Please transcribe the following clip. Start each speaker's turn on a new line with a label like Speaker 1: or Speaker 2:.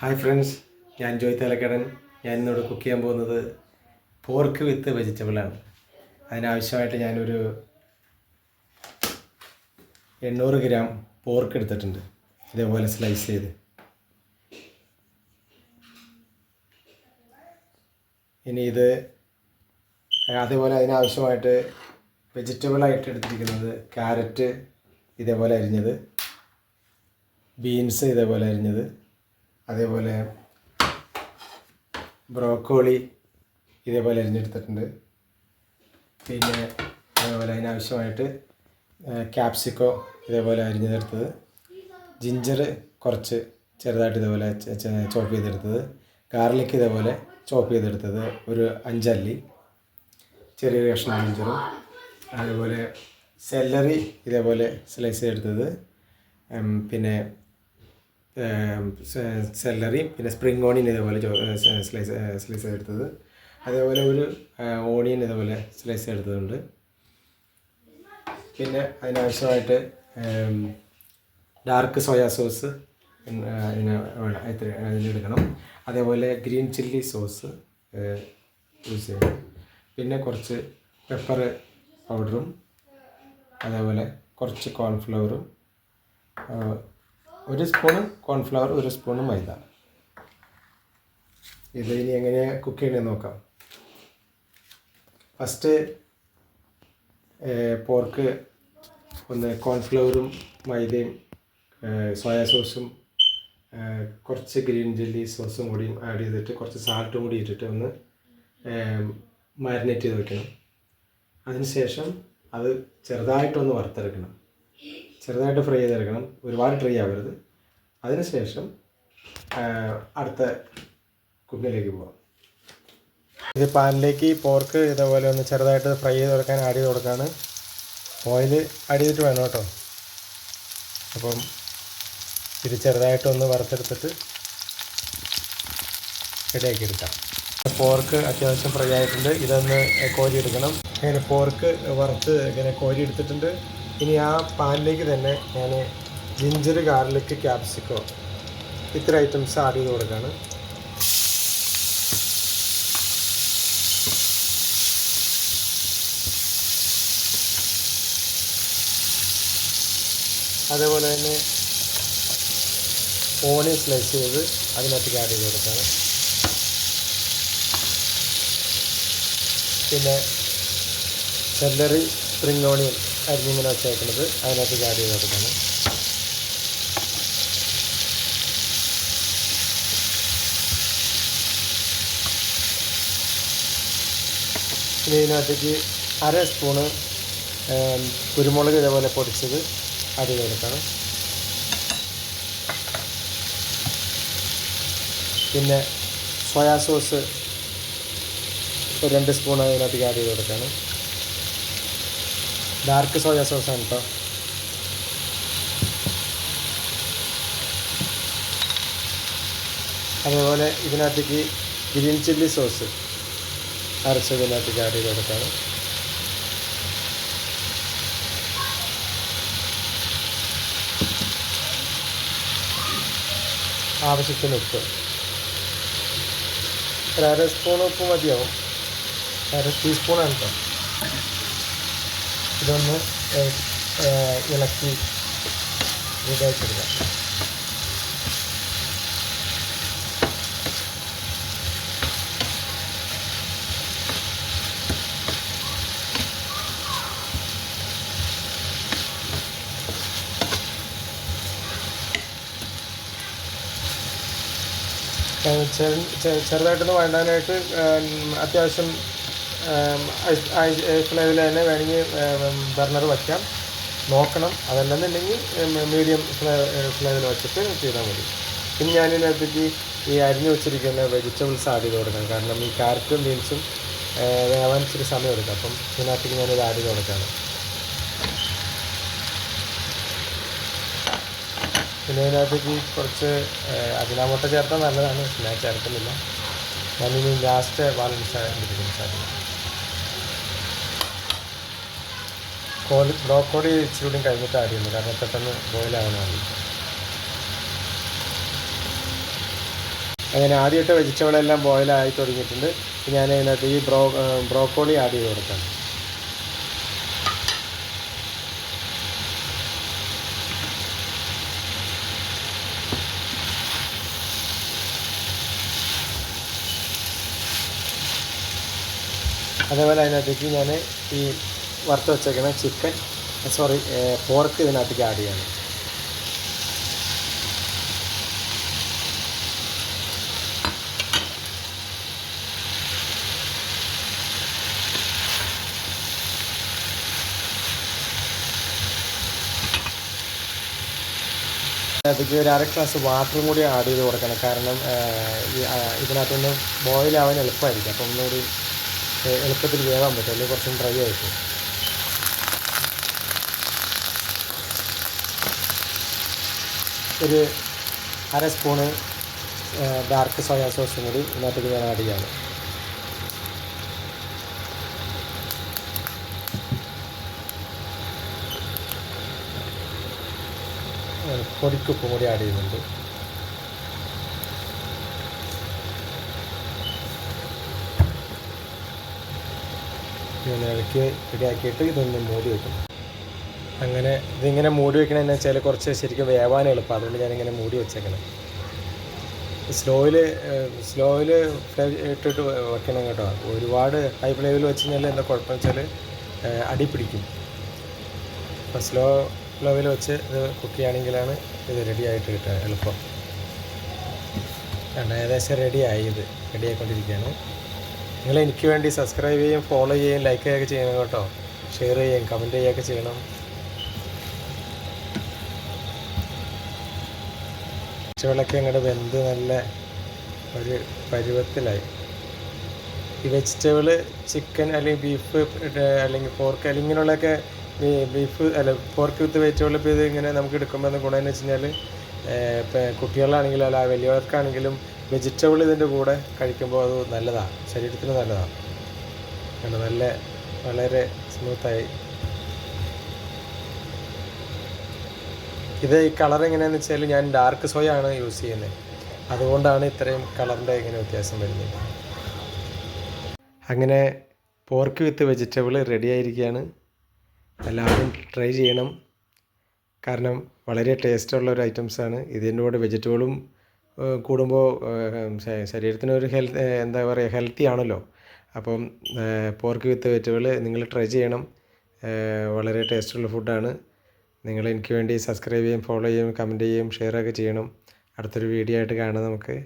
Speaker 1: Hi friends ഞാൻ ജോയ് തലക്കടൻ. ഞാൻ ഇന്നിവിടെ കുക്ക് ചെയ്യാൻ പോകുന്നത് പോർക്ക് വിത്ത് വെജിറ്റബിളാണ് അതിനാവശ്യമായിട്ട് ഞാനൊരു എണ്ണൂറ് ഗ്രാം പോർക്ക് എടുത്തിട്ടുണ്ട്. ഇതേപോലെ സ്ലൈസ് ചെയ്ത്. ഇനി ഇത് അതേപോലെ അതിനാവശ്യമായിട്ട് വെജിറ്റബിളായിട്ട് എടുത്തിരിക്കുന്നത് ക്യാരറ്റ് ഇതേപോലെ അരിഞ്ഞത്. ബീൻസ് ഇതേപോലെ അരിഞ്ഞത്. അതേപോലെ ബ്രോക്കോളി ഇതേപോലെ അരിഞ്ഞെടുത്തിട്ടുണ്ട്. പിന്നെ അതേപോലെ അതിനാവശ്യമായിട്ട് ക്യാപ്സിക്കോ ഇതേപോലെ അരിഞ്ഞെടുത്തത്. ജിഞ്ചർ കുറച്ച് ചെറുതായിട്ട് ഇതേപോലെ ചോപ്പ് ചെയ്തെടുത്തത്. ഗാർലിക് ഇതേപോലെ ചോപ്പ് ചെയ്തെടുത്തത് ഒരു അഞ്ചല്ലി. ചെറിയൊരു കഷ്ണം ജിഞ്ചറും. അതുപോലെ സെല്ലറി ഇതേപോലെ സ്ലൈസ് ചെയ്തെടുത്തത്. പിന്നെ സെല്ലറി പിന്നെ സ്പ്രിംഗ് ഓണിയൻ ഇതേപോലെ സ്ലൈസ് സ്ലൈസ് ചെയ്തെടുത്തത് അതേപോലെ ഒരു ഓണിയൻ ഇതേപോലെ സ്ലൈസ് ചെയ്തെടുത്തതുണ്ട് പിന്നെ അതിനാവശ്യമായിട്ട് ഡാർക്ക് സോയാ സോസ് അതിന് ഇത്ര അതിനെടുക്കണം അതേപോലെ ഗ്രീൻ ചില്ലി സോസ് യൂസ് ചെയ്യണം. പിന്നെ കുറച്ച് പെപ്പർ പൗഡറും അതേപോലെ കുറച്ച് കോൺഫ്ലവറും ഒരു സ്പൂണ് കോൺഫ്ലവർ ഒരു സ്പൂണ് മൈദ. ഇത് ഇനി എങ്ങനെ കുക്ക് ചെയ്യണമെന്ന് നോക്കാം. ഫസ്റ്റ് പോർക്ക് ഒന്ന് കോൺഫ്ലവറും മൈദയും സോയാ സോസും കുറച്ച് ഗ്രീൻ ചില്ലി സോസും കൂടിയും ആഡ് ചെയ്തിട്ട് കുറച്ച് സാൾട്ടും കൂടി ഇട്ടിട്ട് ഒന്ന് മാരിനേറ്റ് ചെയ്ത് വെക്കണം. അതിനുശേഷം അത് ചെറുതായിട്ടൊന്ന് വറുത്തെടുക്കണം. ചെറുതായിട്ട് ഫ്രൈ ചെയ്തെടുക്കണം. ഒരുപാട് ട്രൈ ആവരുത്. അതിനുശേഷം അടുത്ത കുക്കിങ്ങിലേക്ക് പോകാം ഇത് പാനിലേക്ക് പോർക്ക് ഇതേപോലെ ഒന്ന് ചെറുതായിട്ട് ഫ്രൈ ചെയ്ത് കൊടുക്കാൻ ആഡ് ചെയ്ത് കൊടുക്കാണ്. ഓയിൽ ആഡ് ചെയ്തിട്ട് വേണം കേട്ടോ. അപ്പം ഇത് ചെറുതായിട്ടൊന്ന് വറുത്തെടുത്തിട്ട് റെഡിയാക്കി എടുക്കാം. പോർക്ക് അത്യാവശ്യം ഫ്രൈ ആയിട്ടുണ്ട്. ഇതൊന്ന് കോരി എടുക്കണം. പോർക്ക് വറുത്ത് ഇങ്ങനെ കോരി എടുത്തിട്ടുണ്ട്. ഇനി ആ പാനിലേക്ക് തന്നെ ഞാൻ ജിഞ്ചർ ഗാർലിക് ക്യാപ്സിക്കോ ഇത്ര ഐറ്റംസ് ആഡ് ചെയ്ത് കൊടുക്കുകയാണ് അതേപോലെ തന്നെ ഓണിയൻ സ്ലൈസ് ചെയ്ത് അതിനകത്തേക്ക് ആഡ് ചെയ്ത് കൊടുക്കുകയാണ് പിന്നെ സെല്ലറി സ്പ്രിംഗ് ഓണിയൻ അരിഞ്ഞിങ്ങനെ വെച്ചേക്കുന്നത് അതിനകത്ത് ചാടി ചെയ്ത് കൊടുക്കണം. ഇനി ഇതിനകത്തേക്ക് അര സ്പൂണ് കുരുമുളക് ഇതേപോലെ പൊടിച്ചത് ആഡ് കൊടുക്കണം. പിന്നെ സോയാ സോസ് രണ്ട് സ്പൂൺ അതിനകത്തേക്ക് ആഡ് ചെയ്ത് കൊടുക്കണം. ഡാർക്ക് സോയ സോസാണ് കേട്ടോ അതേപോലെ ഇതിനകത്തേക്ക് ഗ്രീൻ ചില്ലി സോസ് അരച്ചത് ഇതിനകത്തേക്ക് ആഡ് ചെയ്ത് കൊടുക്കണം. ആവശ്യത്തിന് ഉപ്പ്. ഒരു അര സ്പൂൺ ഉപ്പ് മതിയാവും. അര ടീസ്പൂണാണ് കേട്ടോ ഇതൊന്ന് ഇളക്കി ഏ, ചെറുതായിട്ടൊന്ന് വഴണ്ടാനായിട്ട് അത്യാവശ്യം ഫ്ലേവിൽ തന്നെ വേണമെങ്കിൽ ബർണർ വയ്ക്കാം. നോക്കണം. അതല്ലെന്നുണ്ടെങ്കിൽ മീഡിയം ഫ്ലേവിൽ വെച്ചിട്ട് ചെയ്താൽ മതി. പിന്നെ ഞാനിതിനകത്തേക്ക് ഈ അരിഞ്ഞു വെച്ചിരിക്കുന്ന വെജിറ്റബിൾസ് ആഡ് ചെയ്ത് കൊടുക്കണം. കാരണം ഈ ക്യാരറ്റും ബീൻസും വേവാൻ ഇച്ചിരി സമയം എടുക്കും. അപ്പം ഇതിനകത്തേക്ക് ഞാനിത് ആഡ് ചെയ്ത് കൊടുക്കുകയാണ് പിന്നെ ഇതിനകത്തേക്ക് കുറച്ച് അജിനാമൊട്ട ചേർത്താൽ നല്ലതാണ്. ഞാൻ ചേർക്കുന്നില്ല. ഞാനിനി ലാസ്റ്റ് ബാലൻസ് ഇരിക്കുന്നു സാധിക്കും കോളി ബ്രോക്കോളി ഇച്ചിരി കൂടി കഴിഞ്ഞിട്ട് ആഡ് ചെയ്യുന്നു. കാരണം പെട്ടെന്ന് മതി അങ്ങനെ ആദ്യമായിട്ട് വെജിറ്റബിൾ എല്ലാം ബോയിലായി തുടങ്ങിയിട്ടുണ്ട്. ഞാൻ അതിനകത്ത് ഈ ബ്രോ ബ്രോക്കോളി ആഡ് ചെയ്ത് കൊടുക്കാം. അതേപോലെ അതിനകത്തേക്ക് ഞാൻ ഈ വറുത്ത് വെച്ചേക്കുന്ന ചിക്കൻ സോറി പോർക്ക് ഇതിനകത്തേക്ക് ആഡ് ചെയ്യാണ്. അതിലേക്ക് ഒരു അര ഗ്ലാസ് വാട്ടറും കൂടി ആഡ് ചെയ്ത് കൊടുക്കണം. കാരണം ആ, ഇതിനകത്തൊന്ന് ബോയിലാവാൻ എളുപ്പമായിരിക്കും. അപ്പം ഒന്നുകൂടി ഏ, എളുപ്പത്തിൽ വേവാൻ പറ്റും. അല്ലെങ്കിൽ കുറച്ചും ഡ്രൈ ആയിരിക്കും ഒരു അര സ്പൂണ് ഡാർക്ക് സോയാ സോസും കൂടി ഇതിനകത്തേക്ക് ഞാൻ ആഡ് ചെയ്യാണ്. പൊടിക്കുപ്പും കൂടി ആഡ് ചെയ്യുന്നുണ്ട്. ഇളക്കി റെഡിയാക്കിയിട്ട് ഇതൊന്ന് മൂടി വെക്കും അങ്ങനെ ഇതിങ്ങനെ മൂടി വെക്കണമെന്ന് വെച്ചാൽ കുറച്ച് ശരിക്കും വേവാൻ എളുപ്പം. അതുകൊണ്ട് ഞാനിങ്ങനെ മൂടി വെച്ചേക്കണം. സ്ലോയിൽ സ്ലോയിൽ ഇട്ടിട്ട് വെക്കണം കേട്ടോ. ഒരുപാട് ഹൈ ഫ്ലേവിൽ വെച്ച് കഴിഞ്ഞാൽ എന്താ കുഴപ്പം വെച്ചാൽ അടി പിടിക്കും. അപ്പോൾ സ്ലോ ഫ്ലോവിൽ വെച്ച് ഇത് കുക്ക് ചെയ്യുകയാണെങ്കിലാണ് ഇത് റെഡി ആയിട്ട് കിട്ടുക എളുപ്പം. കാരണം ഏകദേശം റെഡി ആയി ഇത്. റെഡി ആയിക്കൊണ്ടിരിക്കുകയാണ്. നിങ്ങൾ എനിക്ക് വേണ്ടി സബ്സ്ക്രൈബ് ചെയ്യും ഫോളോ ചെയ്യുകയും ലൈക്ക് ചെയ്യുകയൊക്കെ ചെയ്യണം കേട്ടോ. ഷെയർ ചെയ്യുകയും കമന്റ് ചെയ്യുകയൊക്കെ ചെയ്യണം. പച്ചവെള്ളമൊക്കെ ഇങ്ങോട്ട് വെന്ത് നല്ല ഒരു പരുവത്തിലായി. ഈ വെജിറ്റബിൾ ചിക്കൻ അല്ലെങ്കിൽ ബീഫ് അല്ലെങ്കിൽ പോർക്ക് അല്ലെങ്കിൽ ഇങ്ങനെയുള്ളതൊക്കെ ബീഫ് അല്ല പോർക്ക് വിത്ത് വെജിറ്റബിൾ ഇപ്പോൾ ഇത് ഇങ്ങനെ നമുക്ക് എടുക്കുമ്പോൾ എന്ന് ഗുണമെന്ന് വെച്ച് കഴിഞ്ഞാൽ ഇപ്പം കുട്ടികളാണെങ്കിലും അല്ല വലിയവർക്കാണെങ്കിലും വെജിറ്റബിൾ ഇതിന്റെ കൂടെ കഴിക്കുമ്പോൾ അത് നല്ലതാണ്. ശരീരത്തിന് നല്ലതാണ്. നല്ല വളരെ സ്മൂത്തായി ഇത് ഈ കളർ എങ്ങനെയാണെന്ന് വെച്ചാൽ ഞാൻ ഡാർക്ക് സോയ ആണ് യൂസ് ചെയ്യുന്നത് അതുകൊണ്ടാണ് ഇത്രയും കളറിന്റെ ഇങ്ങനെ വ്യത്യാസം വരുന്നത്. അങ്ങനെ പോർക്ക് വിത്ത് വെജിറ്റബിൾ റെഡി ആയിരിക്കുകയാണ് എല്ലാവരും ട്രൈ ചെയ്യണം. കാരണം വളരെ ടേസ്റ്റുള്ള ഒരു ഐറ്റംസാണ് ഇതിന്റെ കൂടെ വെജിറ്റബിളും കൂടുമ്പോൾ ശരീരത്തിന് ഒരു ഹെൽത്ത് എന്താ പറയുക ഹെൽത്തി ആണല്ലോ. അപ്പം പോർക്ക് വിത്ത് വെജിറ്റബിൾ നിങ്ങൾ ട്രൈ ചെയ്യണം. വളരെ ടേസ്റ്റുള്ള ഫുഡാണ് നിങ്ങൾ എനിക്ക് വേണ്ടി സബ്സ്ക്രൈബ് ചെയ്യും ഫോളോ ചെയ്യും കമന്റ് ചെയ്യും ഷെയർ ഒക്കെ ചെയ്യണം. അടുത്തൊരു വീഡിയോ ആയിട്ട് കാണാം നമുക്ക്.